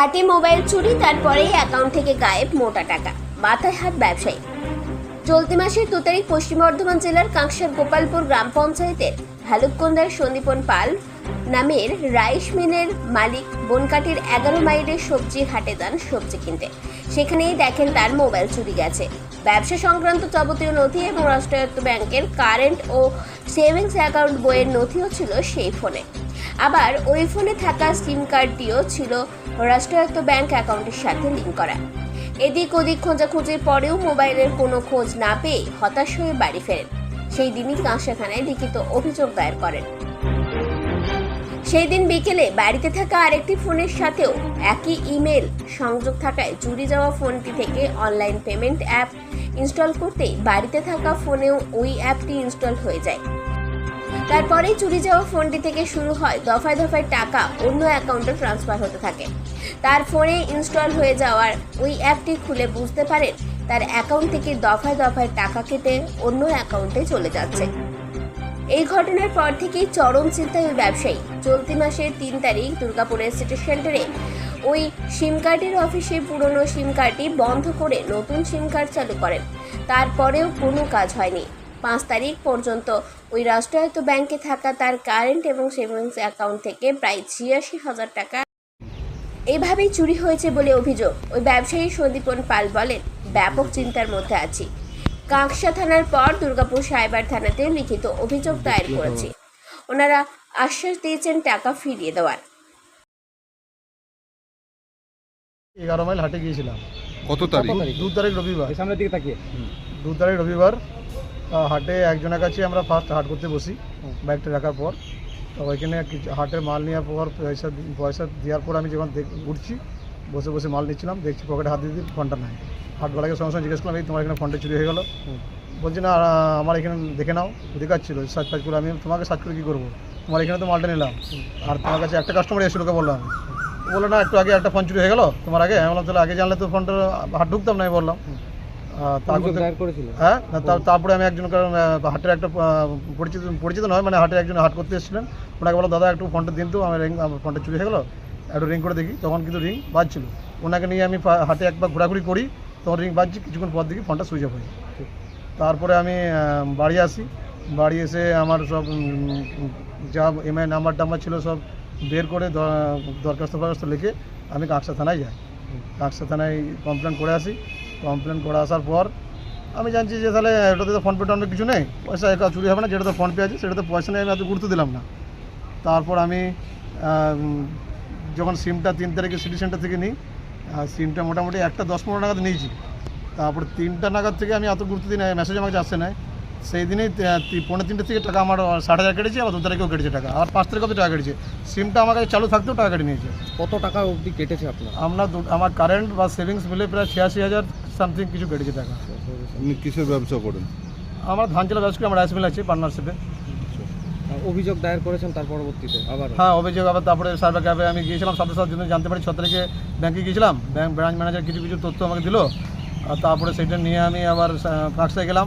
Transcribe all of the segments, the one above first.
খাটে মোবাইল চুরি, তারপরেই অ্যাকাউন্ট থেকে গায়েব মোটা টাকা। মাথায় হাত ব্যবসায়ী। চলতি মাসের দু তারিখ পশ্চিম বর্ধমান জেলার কাঁকসার গোপালপুর গ্রাম পঞ্চায়েতের ভালুককন্দার সন্দীপন পাল নামের রাইস মিলের মালিক বনকাটির এগারো মাইলের সবজি হাটে যান সবজি কিনতে। সেখানেই দেখেন তার মোবাইল চুরি গেছে। ব্যবসা সংক্রান্ত যাবতীয় নথি এবং রাষ্ট্রায়ত্ত ব্যাংকের কারেন্ট ও সেভিংস অ্যাকাউন্ট বইয়ের নথিও ছিল সেই ফোনে। আবার ওই ফোনে থাকা সিম কার্ডটিও ছিল রাষ্ট্রায়ত্ত ব্যাংক অ্যাকাউন্টের সাথে লিঙ্ক করা। এদিক ওদিক খোঁজাখুঁজির পরেও মোবাইলের কোনো খোঁজ না পেয়ে হতাশ হয়ে বাড়ি ফেরেন। সেই দিনই কাঁসা থানায় লিখিত অভিযোগ দায়ের করেন। সেই দিন বিকেলে বাড়িতে থাকা আরেকটি ফোনের সাথেও একই ইমেল, সংযোগ থাকায় চুরি যাওয়া ফোনটি থেকে অনলাইন পেমেন্ট অ্যাপ ইনস্টল করতেই বাড়িতে থাকা ফোনেও ওই অ্যাপটি ইনস্টল হয়ে যায়। তারপরেই চুরি যাওয়া ফোনটি থেকে শুরু হয় দফায় দফায় টাকা অন্য অ্যাকাউন্টে ট্রান্সফার হতে থাকে। তার ফোনে ইনস্টল হয়ে যাওয়ার ওই অ্যাপটি খুলে বুঝতে পারেন তার অ্যাকাউন্ট থেকে দফায় দফায় টাকা কেটে অন্য অ্যাকাউন্টে চলে যাচ্ছে। এই ঘটনার পর থেকেই চরম চিন্তায় ওই ব্যবসায়ী। চলতি মাসের তিন তারিখ দুর্গাপুরের সিটি সেন্টারে ওই সিম কার্ডের অফিসে পুরনো সিম কার্ডটি বন্ধ করে নতুন সিম কার্ড চালু করেন। তারপরেও কোনো কাজ হয়নি। পাঁচ তারিখ পর্যন্ত। ওই রাষ্ট্রায়ত্ত ব্যাংকে থাকা তার কারেন্ট এবং সেভিংস অ্যাকাউন্ট থেকে প্রায় ছিয়াশি হাজার টাকা। এইভাবেই চুরি হয়েছে বলে অভিযোগ। ওই ব্যবসায়ী সন্দীপন পাল বলেন ব্যাপক চিন্তার মধ্যে আছি। কাঁকসা থানার পর দুর্গাপুর সাইবার থানাতেও লিখিত অভিযোগ দায়ের করেছি। ওনারা আশ্বাস দিয়েছেন টাকা ফিরিয়ে দেওয়ার। এগারো মাইল হাটে গিয়েছিলাম। কত তারিখ? দু তারিখ রবিবার। সামনের দিকে তাকিয়ে। দু তারিখ রবিবার হাটে একজনের কাছে আমরা ফার্স্ট হাট করতে বসি বাইকটা রাখার পর। তো ওইখানে কিছু হাটের মাল নেওয়ার পর পয়সা পয়সা দেওয়ার পর আমি যখন দেখ- উঠছি বসে বসে মাল নিচ্ছিলাম দেখছি পকেটে হাত দিয়ে ফোনটা নাই। হাটওয়ালাকে সঙ্গে সঙ্গে জিজ্ঞেস করলাম এই তোমার এখানে ফোনটা চুরি হয়ে গেলো? বলছি না আমার এখানে দেখে নাও দেখাচ্ছিল সার্চ ফার্চ করে আমি তোমাকে সার্চ করে কী করব? তোমার এখানে তো মালটা নিলাম। আর তোমার কাছে একটা কাস্টমার এসে লোকে বললাম। আমি বলল না একটু আগে একটা ফোন চুরি হয়ে গেলো তোমার আগে? আমি বললাম তাহলে আগে জানলে তো ফোনটা হাট ঢুকতাম না আমি বললাম। হ্যাঁ তারপরে আমি একজন কারণ হাটের একটা পরিচিত পরিচিত নয় মানে হাটের একজন হাট করতে এসেছিলেন। ওনাকে বলো দাদা একটু ফোনটা দিন তো আমার রিং আমার ফোনটা চুরি হয়ে গেলো একটু রিং করে দেখি। তখন কিন্তু রিং বাজছিল। ওনাকে নিয়ে আমি হাটে একবার ঘোরাঘুরি করি তখন রিং বাজছে কিছুক্ষণ পর দেখি ফোনটা সুইচ অফ হয়ে তারপরে আমি বাড়ি আসি। বাড়ি এসে আমার সব যা এমআই নাম্বার টাম্বার ছিল সব বের করে দরখাস্ত ফরখাস্ত লিখে আমি কাঁকসা থানায় যাই। কাঁকসা থানায় কমপ্লেন করে আসি। কমপ্লেন করে আসার পর আমি জানছি যে তাহলে এটাতে তো ফোনপে টোনপে কিছু নেই পয়সা একা চুরি হবে না যেটাতে ফোনপে আছে সেটাতে পয়সা নেই আমি এত গুরুত্ব দিলাম না। তারপর আমি যখন সিমটা তিন তারিখে সিটি সেন্টার থেকে নিই আর সিমটা মোটামুটি একটা দশ পনেরো নাগাদ নিয়েছি। তারপর তিনটা নাগাদ থেকে আমি এত গুরুত্ব দিই না মেসেজ আমার কাছে আসছে না সেই দিনেই পনেরো তিনটে থেকে টাকা আমার ষাট হাজার কেটেছে আবার দু তারিখেও কেটেছে টাকা। আর পাঁচ তারিখেও টাকা কেটেছে? সিমটা আমার কাছে চালু থাকতেও টাকা কেটে নিয়েছে কত টাকা অবধি কেটেছে আপনার? আমরা আমার কারেন্ট বা সেভিংস মিলে প্রায় ছিয়াশি হাজার সামথিং কিছু কেটেছে টাকা আপনি কিসের ব্যবসা করেন? আমার ধান চালা ব্যবসা করি, আমার রাইস মিল আছে পার্টনারশিপে অভিযোগ দায়ের করেছেন তার পরবর্তীতে আবার? হ্যাঁ অভিযোগ আবার তারপরে সাইবার ক্যাবে আমি গিয়েছিলাম সাথে সাথে জন্য জানতে পারি ছ তারিখে ব্যাংকে গিয়েছিলাম। ব্যাংক ব্রাঞ্চ ম্যানেজার কিছু কিছু তথ্য আমাকে দিল। আর তারপরে সেটা নিয়ে আমি আবার কাকসায় গেলাম।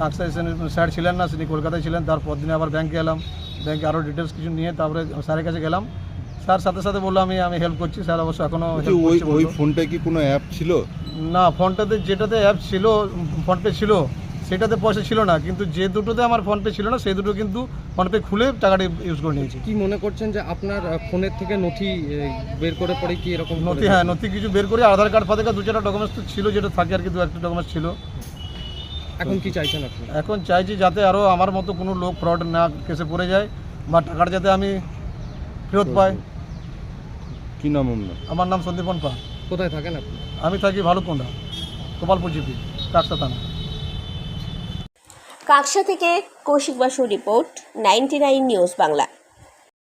কাকসায় স্যার ছিলেন না তিনি কলকাতায় ছিলেন। তারপর দিনে আবার ব্যাংকে এলাম। ব্যাংকে আরও ডিটেলস কিছু নিয়ে তারপরে স্যারের কাছে গেলাম। স্যার সাথে সাথে বলল আমি আমি হেল্প করছি স্যার অবশ্য এখনও ওই ওই ফোনটায় কি কোনো অ্যাপ ছিল? না ফোনটাতে যেটাতে অ্যাপ ছিল ফোনপে ছিল সেটাতে পয়সা ছিল না কিন্তু যে দুটোতে আমার ফোনপে ছিল না সেই দুটো কিন্তু ফোনপে খুলে টাকাটা ইউজ করে নিয়েছি। কি মনে করছেন যে আপনার ফোনের থেকে নথি বের করে পরে কি এরকম নথি হ্যাঁ নথি কিছু বের করে আধার কার্ড কার্ড দু চারটা ডকুমেন্টস তো ছিল যেটা থাকে আর কি দু একটা ডকুমেন্টস ছিল। এখন কি চাইছেন আপনি? এখন চাইছি যাতে আরও আমার মতো কোনো লোক ফ্রড না কেসে পড়ে যায় বা টাকাটা যাতে আমি ফেরত পাই কি নাম আপনার? আমার নাম সন্দীপন পা কোথায় থাকেন আপনি? আমি থাকি ভালুকোন্ডা গোপালপুর জিপি কাকসা থানা। কাকসা থেকে কৌশিক বাসুর রিপোর্ট নাইনটি নিউজ বাংলা।